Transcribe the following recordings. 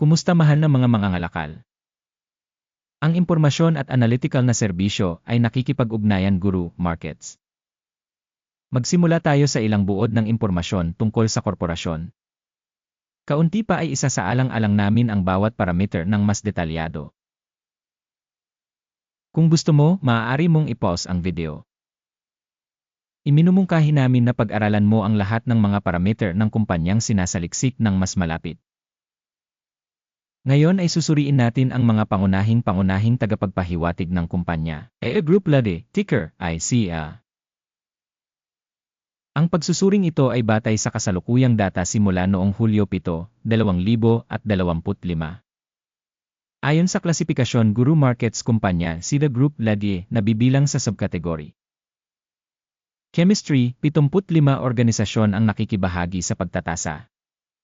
Kumusta mahal na mga mangangalakal? Ang impormasyon at analytical na serbisyo ay nakikipag-ugnayan Guru Markets. Magsimula tayo sa ilang buod ng impormasyon tungkol sa korporasyon. Kaunti pa ay isa sa alang-alang namin ang bawat parameter ng mas detalyado. Kung gusto mo, maaari mong i-pause ang video. Iminumungkahi namin na pag-aralan mo ang lahat ng mga parameter ng kumpanyang sinasaliksik ng mas malapit. Ngayon ay susuriin natin ang mga pangunahing-pangunahing tagapagpahiwatig ng kumpanya. EE Group Lade, ticker, ICA. Ang pagsusuring ito ay batay sa kasalukuyang data simula noong Hulyo 7, 2025. Ayon sa klasifikasyon Guru Markets Kumpanya, Sida Group Ladie na bibilang sa subkategory. Chemistry, 75 organisasyon ang nakikibahagi sa pagtatasa.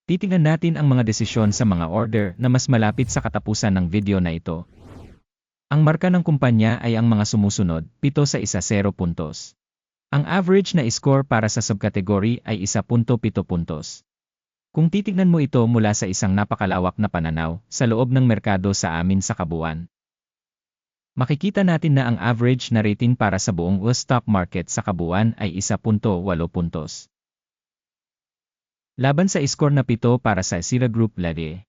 Titingnan natin ang mga desisyon sa mga order na mas malapit sa katapusan ng video na ito. Ang marka ng kumpanya ay ang mga sumusunod, 7 sa isa 0 puntos. Ang average na score para sa subkategory ay 1.7 puntos. Kung titignan mo ito mula sa isang napakalawak na pananaw sa loob ng merkado sa amin sa kabuuan, makikita natin na ang average na rating para sa buong US stock market sa kabuuan ay 1.8 puntos. Laban sa score na 7 para sa Sira Group Lade.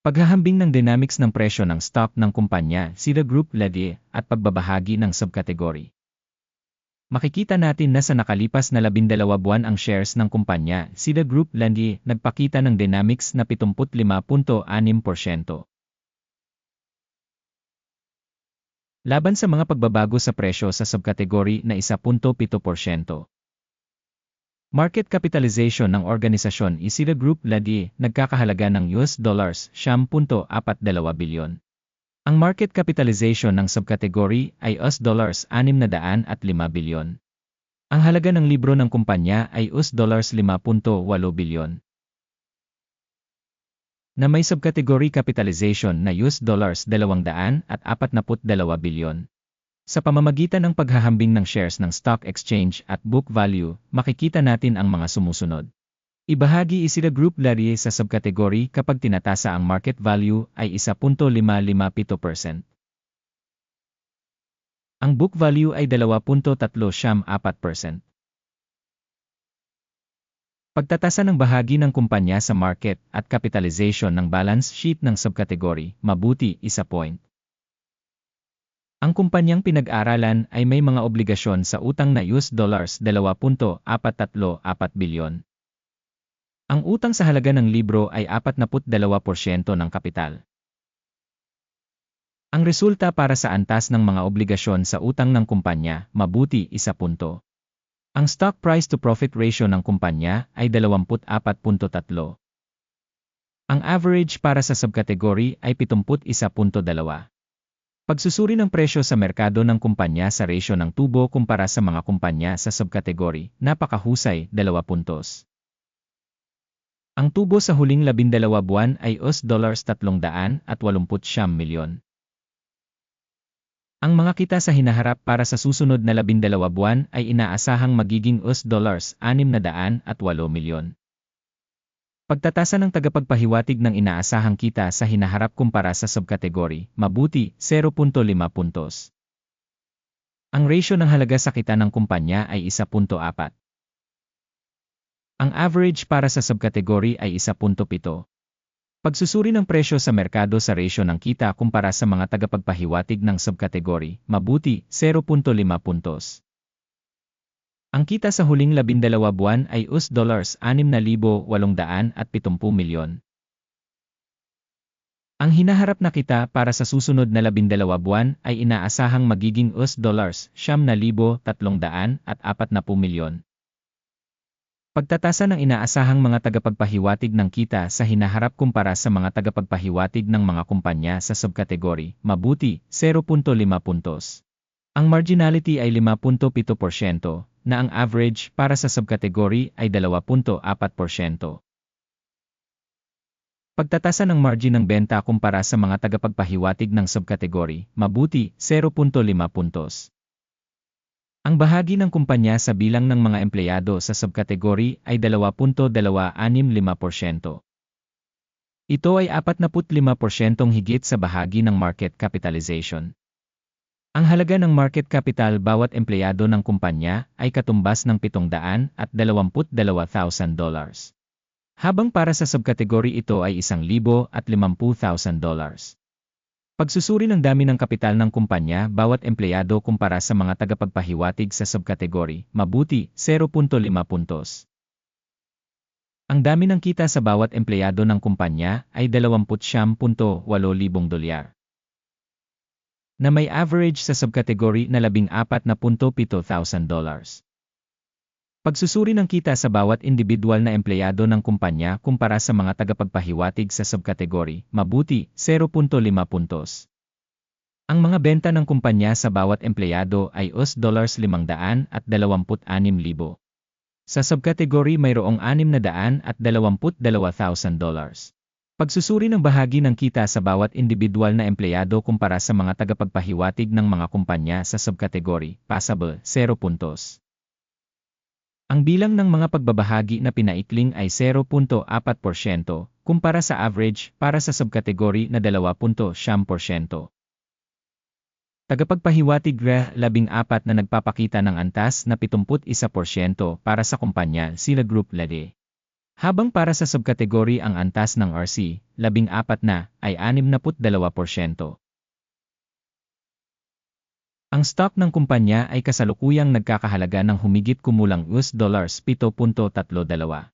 Paghahambing ng dynamics ng presyo ng stock ng kumpanya, Sira Group Lade, at pagbabahagi ng subkategory. Makikita natin na sa nakalipas na labindalawa buwan ang shares ng kumpanya, Sida Group Landi, nagpakita ng dynamics na 75.6%. Laban sa mga pagbabago sa presyo sa subkategory na 1.7%. Market capitalization ng organisasyon Isida Group Ladi nagkakahalaga ng US dollars 10.42 bilyon. Ang market capitalization ng subkategory ay US dollars 605 bilyon. Ang halaga ng libro ng kumpanya ay US dollars 5.8 bilyon. Na may subkategory capitalization na US dollars 242 bilyon. Sa pamamagitan ng paghahambing ng shares ng stock exchange at book value, makikita natin ang mga sumusunod. Ibahagi isida group lari sa subkategory kapag tinatasa ang market value ay 1.557%. Ang book value ay 2.374%. Pagtatasa ng bahagi ng kumpanya sa market at capitalization ng balance sheet ng subkategory, mabuti, isa point. Ang kumpanyang pinag-aralan ay may mga obligasyon sa utang na US dollars 2.434 bilyon. Ang utang sa halaga ng libro ay 42% ng kapital. Ang resulta para sa antas ng mga obligasyon sa utang ng kumpanya, mabuti, isa punto. Ang stock price to profit ratio ng kumpanya ay 24.3. Ang average para sa subkategory ay 71.2. Pagsusuri ng presyo sa merkado ng kumpanya sa ratio ng tubo kumpara sa mga kumpanya sa subkategory, napakahusay, 2 puntos. Ang tubo sa huling labindalawa buwan ay US dollars 380 milyon. Ang mga kita sa hinaharap para sa susunod na labindalawa buwan ay inaasahang magiging US dollars 608 milyon. Pagtatasa ng tagapagpahiwatig ng inaasahang kita sa hinaharap kumpara sa subkategory, mabuti, 0.5 puntos. Ang ratio ng halaga sa kita ng kumpanya ay 1.4. Ang average para sa subkategory ay 1.7. Pagsusuri ng presyo sa merkado sa ratio ng kita kumpara sa mga tagapagpahiwatig ng subkategory, mabuti, 0.5 puntos. Ang kita sa huling labindalawa buwan ay US dollars 6,870 milyon. Ang hinaharap na kita para sa susunod na labindalawa buwan ay inaasahang magiging US dollars 7,340 milyon. Pagtatasa ng inaasahang mga tagapagpahiwatig ng kita sa hinaharap kumpara sa mga tagapagpahiwatig ng mga kumpanya sa subkategory, mabuti, 0.5 puntos. Ang marginality ay 5.7% na ang average para sa subkategory ay 2.4%. Pagtatasa ng margin ng benta kumpara sa mga tagapagpahiwatig ng subkategory, mabuti, 0.5 puntos. Ang bahagi ng kumpanya sa bilang ng mga empleyado sa subkategory ay 2.265%. Ito ay 45% higit sa bahagi ng market capitalization. Ang halaga ng market capital bawat empleyado ng kumpanya ay katumbas ng 700 at 22,000 dollars. Habang para sa subkategory ito ay 1,000 at 50,000 dollars. Pagsusuri ng dami ng kapital ng kumpanya bawat empleyado kumpara sa mga tagapagpahiwatig sa subkategory, mabuti, 0.5 puntos. Ang dami ng kita sa bawat empleyado ng kumpanya ay 20,800 dolyar na may average sa subkategory na 14,700 dollars. Pagsusuri ng kita sa bawat individual na empleyado ng kumpanya kumpara sa mga tagapagpahiwatig sa subkategory, mabuti, 0.5 puntos. Ang mga benta ng kumpanya sa bawat empleyado ay US dollars 500 at 26,000. Sa subkategory mayroong 600 at 22,000 dollars. Pagsusuri ng bahagi ng kita sa bawat individual na empleyado kumpara sa mga tagapagpahiwatig ng mga kumpanya sa subkategory, passable, 0 puntos. Ang bilang ng mga pagbabahagi na pinaikling ay 0.4% kumpara sa average para sa subkategory na 2.7%. Tagapagpahiwatig RE 14 na nagpapakita ng antas na 71% para sa kumpanya sila Group Lede. Habang para sa subkategory ang antas ng RC, 14 na, ay 62%. Ang stock ng kumpanya ay kasalukuyang nagkakahalaga ng humigit kumulang US dollars 7.32.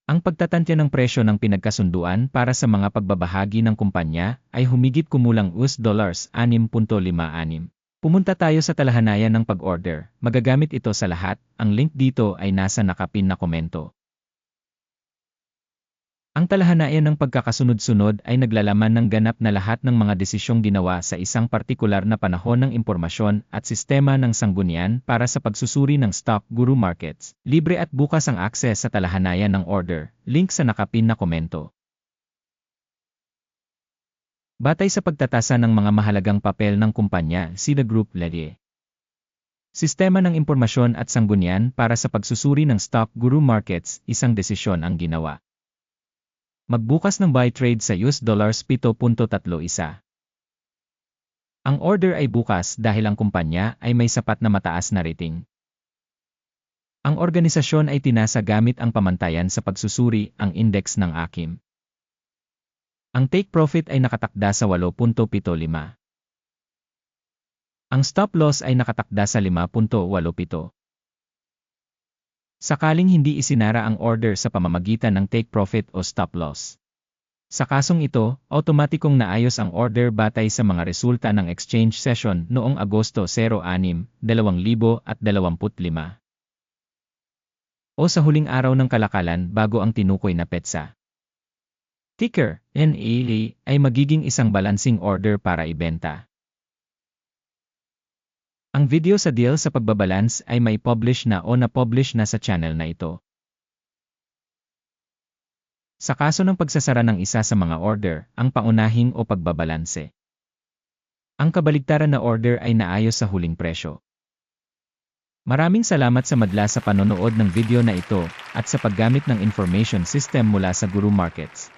Ang pagtatantya ng presyo ng pinagkasunduan para sa mga pagbabahagi ng kumpanya ay humigit kumulang US dollars 6.56. Pumunta tayo sa talahanayan ng pag-order. Magagamit ito sa lahat. Ang link dito ay nasa nakapin na komento. Ang talahanayan ng pagkakasunod-sunod ay naglalaman ng ganap na lahat ng mga desisyong ginawa sa isang partikular na panahon ng impormasyon at sistema ng sanggunian para sa pagsusuri ng stock guru markets. Libre at bukas ang akses sa talahanayan ng order. Link sa nakapin na komento. Batay sa pagtatasa ng mga mahalagang papel ng kumpanya, sida Group Ledie. Sistema ng impormasyon at sanggunian para sa pagsusuri ng stock guru markets, isang desisyon ang ginawa. Magbukas ng buy trade sa US dollars 7.31. Ang order ay bukas dahil ang kumpanya ay may sapat na mataas na rating. Ang organisasyon ay tinasa gamit ang pamantayan sa pagsusuri ang index ng AKIM. Ang take profit ay nakatakda sa 8.75. Ang stop loss ay nakatakda sa 5.87. Sakaling hindi isinara ang order sa pamamagitan ng take profit o stop loss. Sa kasong ito, automatikong naayos ang order batay sa mga resulta ng exchange session noong Agosto 06, 2025 o sa huling araw ng kalakalan bago ang tinukoy na petsa. Ticker, NAA, ay magiging isang balancing order para ibenta. Ang video sa deal sa pagbabalance ay may publish na o na-publish na sa channel na ito. Sa kaso ng pagsasara ng isa sa mga order, ang paunahing o pagbabalanse. Ang kabaligtaran na order ay naayos sa huling presyo. Maraming salamat sa madla sa panonood ng video na ito at sa paggamit ng information system mula sa Guru Markets.